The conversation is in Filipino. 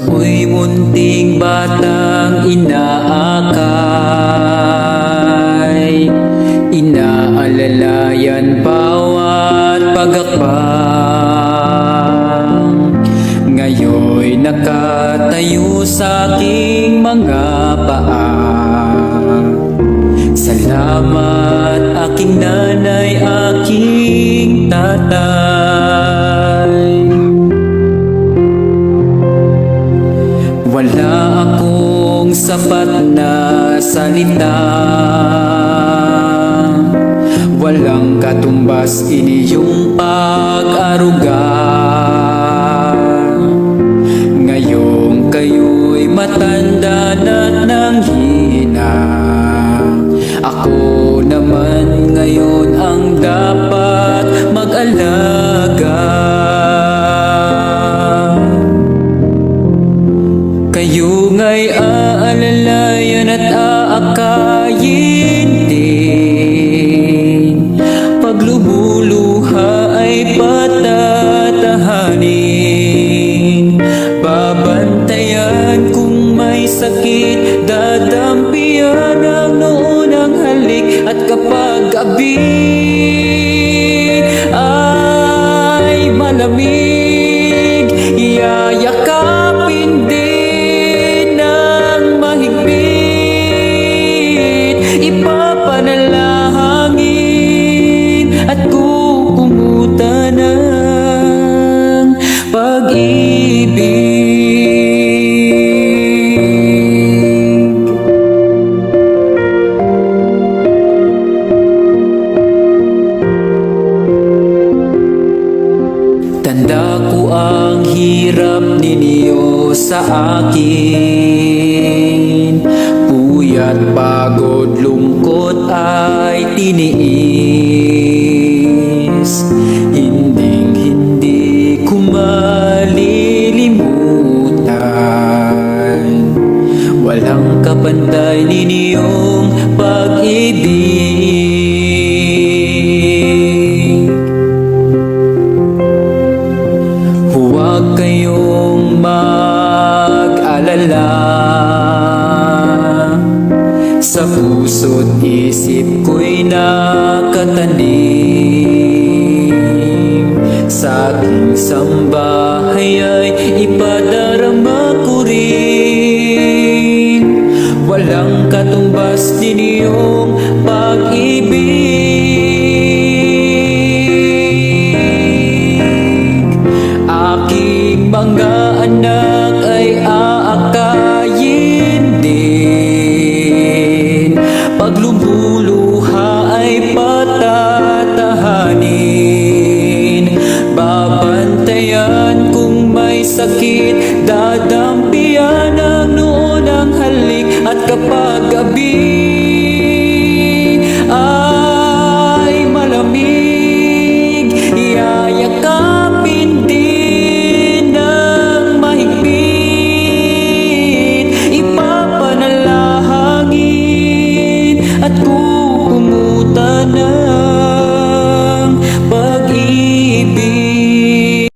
Ako'y munting batang inaakay. Inaalalayan bawat pagakbang. Ngayon'y nakatayo sa aking mga paa. Salamat aking nanay, aking tatay. Sapat na salita. Walang katumbas iniyong pag-aruga. Ngayong kayo'y matanda na nang hina Ako naman ngayon ang dapat sakit Dadampian ang noon ang halik At kapag gabi hirap ninyo sa akin. Puyat, pagod, lungkot ay tiniis. Hinding hindi ko malilimutan. Walang kapantay ninyong pag-ibig aking sambahay ay ipadarama ko rin. Walang katumbas din iyong pag sakit Dadampian ang noon ang halik At kapag gabi